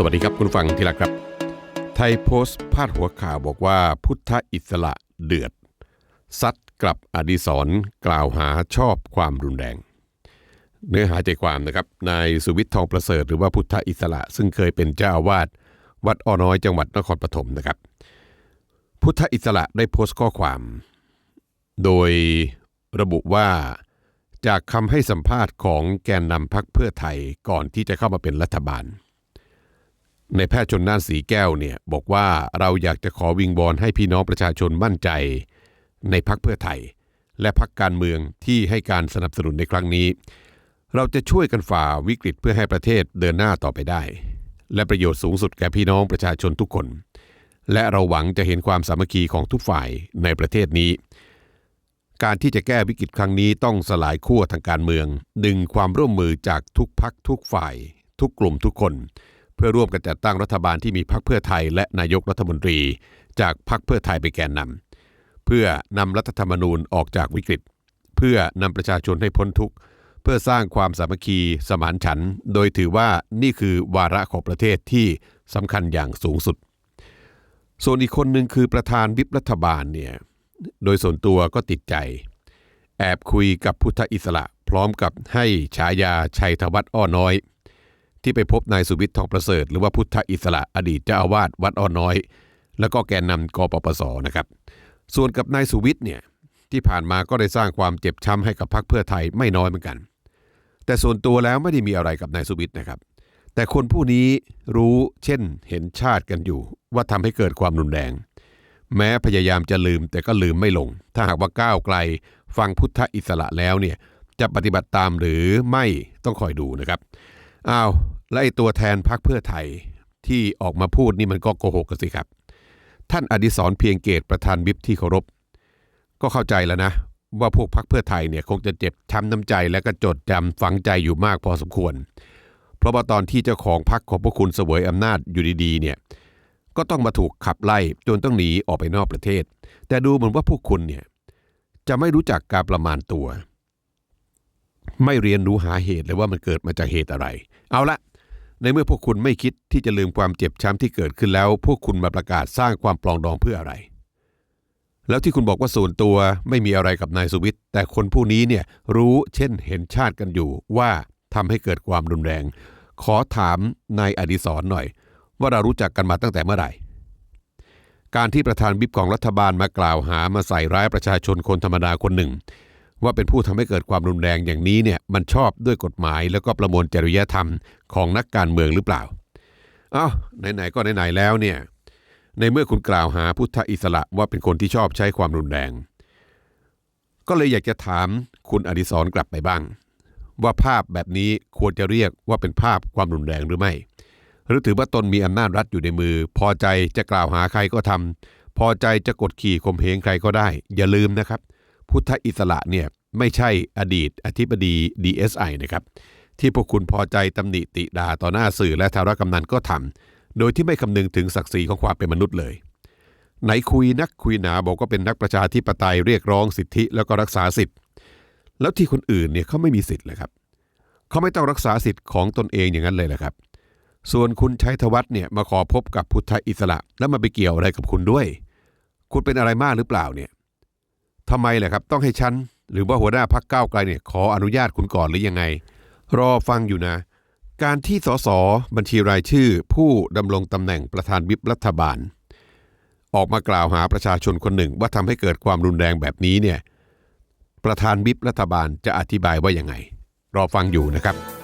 สวัสดีครับคุณฟังที่รักครับ ไทยโพสต์พาดหัวข่าวบอกว่าพุทธอิสระเดือด ซัดกลับอดีศรกล่าวหาชอบความรุนแรง เนื้อหาใจความนะครับนายสุวิทย์ทองประเสริฐหรือว่าพุทธอิสระ ซึ่งเคยเป็นเจ้าอาวาสวัดอ้อน้อยจังหวัดนครปฐมนะครับ พุทธอิสระได้โพสต์ข้อความ โดยระบุว่าจากคำให้สัมภาษณ์ของแกนนำพักเพื่อไทยก่อนที่จะเข้ามาเป็นรัฐบาล ในแพทย์ชนน่านสีแก้วเนี่ยบอกว่าเราอยากจะขอวิงบอลให้พี่น้องประชาชนมั่นใจ ในพักเพื่อไทย และพักการเมืองที่ให้การสนับสนุนในครั้งนี้ เราจะช่วยกันฝ่าวิกฤตเพื่อให้ประเทศเดินหน้าต่อไปได้ และประโยชน์สูงสุดแก่พี่น้องประชาชนทุกคน และเราหวังจะเห็นความสามัคคีของทุกฝ่ายในประเทศนี้ การที่จะแก้วิกฤตครั้งนี้ต้องสลายขั้วทางการเมือง ดึงความร่วมมือจากทุกพักทุกฝ่าย ทุกกลุ่มทุกคน เพื่อร่วมกันจัดตั้งรัฐบาลที่มีพรรคเพื่อไทยและนายกรัฐมนตรี จากพรรคเพื่อไทยไปนแกนนำเพื่อนำรัฐธรรมนูญออกจากวิกฤต เพื่อนำประชาชนให้พ้นทุกข์เพื่อสร้างความสามัคคีสมานฉันท์โดยถือว่านี่คือวาระของประเทศที่สำคัญอย่างสูงสุด ส่วนอีกคนหนึ่งคือประธานวิปรัฐบาลเนี่ยโดยส่วนตัวก็ติดใจ แอบคุยกับพุทธอิสระ พร้อมกับให้ฉายาชัยธวัฒน์อ้อน้อย ที่ไปพบนายสุวิทย์ทองประเสริฐ หรือว่าพุทธอิสระอดีตเจ้าอาวาสวัดอ้อน้อย แล้วก็แกนนำกปปสนะครับ ส่วนกับนายสุวิทย์เนี่ยที่ผ่านมาก็ได้สร้างความเจ็บช้ำให้กับพรรคเพื่อไทยไม่น้อยเหมือนกัน แต่ส่วนตัวแล้วไม่ได้มีอะไรกับนายสุวิทย์นะครับ แต่คนผู้นี้รู้เช่นเห็นชาติกันอยู่ ว่าทำให้เกิดความรุนแรง แม้พยายามจะลืมแต่ก็ลืมไม่ลง ถ้าหากว่าก้าวไกลฟังพุทธอิสระแล้วเนี่ยจะปฏิบัติตามหรือไม่ต้องคอยดูนะครับ อ้าวและไอตัวแทนพรรคเพื่อไทยที่ออกมาพูดนี่มันก็โกหกกันสิครับ ท่านอดิศรเพียงเกตประธานวิปที่เคารพ ก็เข้าใจแล้วนะ ว่าพวกพรรคเพื่อไทยเนี่ยคงจะเจ็บช้ำน้ำใจและก็จดจำฝังใจอยู่มากพอสมควร เพราะว่าตอนที่เจ้าของพรรคของพวกคุณเสวยอำนาจอยู่ดีๆเนี่ยก็ต้องมาถูกขับไล่จนต้องหนีออกไปนอกประเทศ แต่ดูเหมือนว่าพวกคุณเนี่ยจะไม่รู้จักการประมาณตัว ไม่เรียนรู้หาเหตุเลยว่ามันเกิดมาจากเหตุอะไร เอาละในเมื่อพวกคุณไม่คิดที่จะลืมความเจ็บช้ำที่เกิดขึ้นแล้ว พวกคุณมาประกาศสร้างความปลองดองเพื่ออะไร แล้วที่คุณบอกว่าส่วนตัวไม่มีอะไรกับนายสุวิทย์แต่คนผู้นี้เนี่ยรู้เช่นเห็นชาติกันอยู่ว่าทำให้เกิดความรุนแรง ขอถามนายอดิศรหน่อย ว่าเรารู้จักกันมาตั้งแต่เมื่อไหร่ การที่ประธานบิบของรัฐบาลมากล่าวหามาใส่ร้ายประชาชนคนธรรมดาคนหนึ่ง ว่าเป็นผู้ทำให้เกิดความรุนแรงอย่างนี้เนี่ยมันชอบด้วยกฎหมายแล้วก็ประมวลจริยธรรมของนักการเมืองหรือเปล่าอ้าวไหนๆก็ไหนๆแล้วเนี่ยในเมื่อคุณกล่าวหาพุทธอิสระว่าเป็นคนที่ชอบใช้ความรุนแรง ก็เลยอยากจะถามคุณอดิศรกลับไปบ้าง ว่าภาพแบบนี้ควรจะเรียกว่าเป็นภาพความรุนแรงหรือไม่ หรือถือว่าตนมีอำนาจรัฐอยู่ในมือ พอใจจะกล่าวหาใครก็ทำพอใจจะกดขี่ข่มเหงใครก็ได้ อย่าลืมนะครับ พุทธอิสระเนี่ยไม่ใช่อดีตอธิบดี DSI นะครับที่พวกคุณพอใจตำหนิติดาต่อหน้าสื่อและทารกำนันก็ทำโดยที่ไม่คำนึงถึงศักดิ์ศรีของความเป็นมนุษย์เลย ไหนคุยนักคุยหนาบอกว่าเป็นนักประชาธิปไตยเรียกร้องสิทธิแล้วก็รักษาสิทธิ์ แล้วที่คนอื่นเนี่ยเขาไม่มีสิทธิ์เลยครับเขาไม่ต้องรักษาสิทธิ์ของตนเองอย่างนั้นเลยแหละครับ ส่วนคุณชัยธวัฒน์เนี่ยมาขอพบกับพุทธอิสระ แล้วมาไปเกี่ยวอะไรกับคุณด้วย คุณเป็นอะไรมากหรือเปล่าเนี่ย ทำไมแหละครับ ต้องให้ฉันหรือว่าหัวหน้าพักก้าวไกลเนี่ยขออนุญาตคุณก่อนหรือยังไง รอฟังอยู่นะ การที่สสบัญชีรายชื่อ ผู้ดำรงตำแหน่งประธานวิปรัฐบาล ออกมากล่าวหาประชาชนคนหนึ่งว่าทำให้เกิดความรุนแรงแบบนี้เนี่ยประธานวิปรัฐบาลจะอธิบายว่ายังไง รอฟังอยู่นะครับ